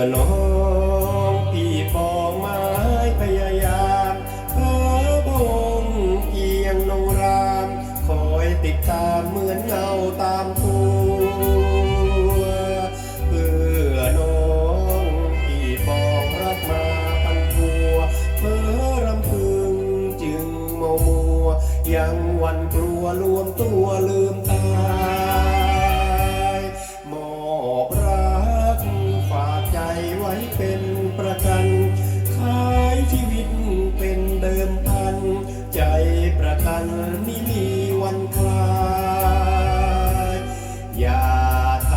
เพื่อน้องพี่ปองไม้พยายามเพ้อพงเอียงนงราม คอยติดตามเหมือนเงาตามตัวเพื่อน้องพี่ปองรักมาพันพัวเพ้อรำพึงจึงเมามัวยังวันกลัวรวมตัวลืมตา เดิมพัน ใจประกันไม่มีวันคลายอย่าท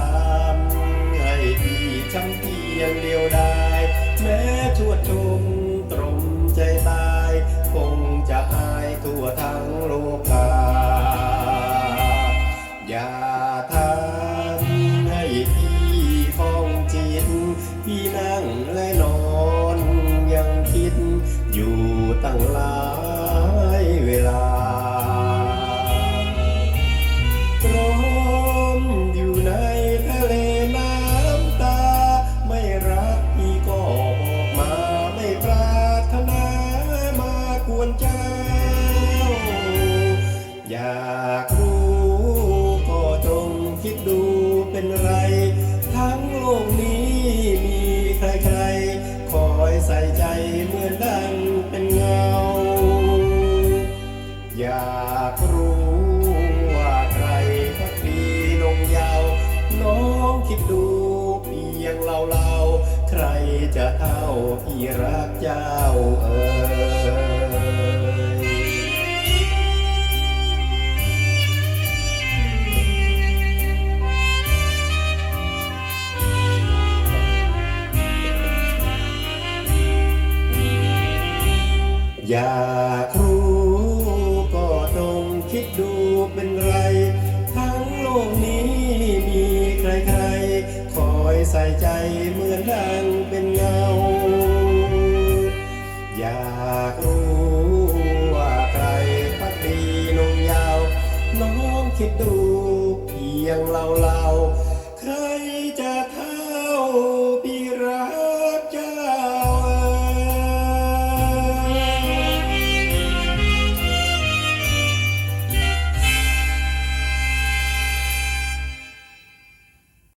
ำให้พี่ช้ำเพียงเดียวได้ แม้ชวดชมตรมใจตาย คงจะอายทั่วทั้งโลกาอย่าทำให้พี่คล้องจิตพี่นั่งและนอนยังคิดอยู่ ตั้ง น้องคิดดูเพียงเราเราๆใครจะเท่าพี่รักเจ้าเอ่ยอยากรู้ก็ายใจเหมือนดังเป็นเงา อยากรู้ว่าใครพักดีนงยาว น้องคิดดูเพียงเราเราๆ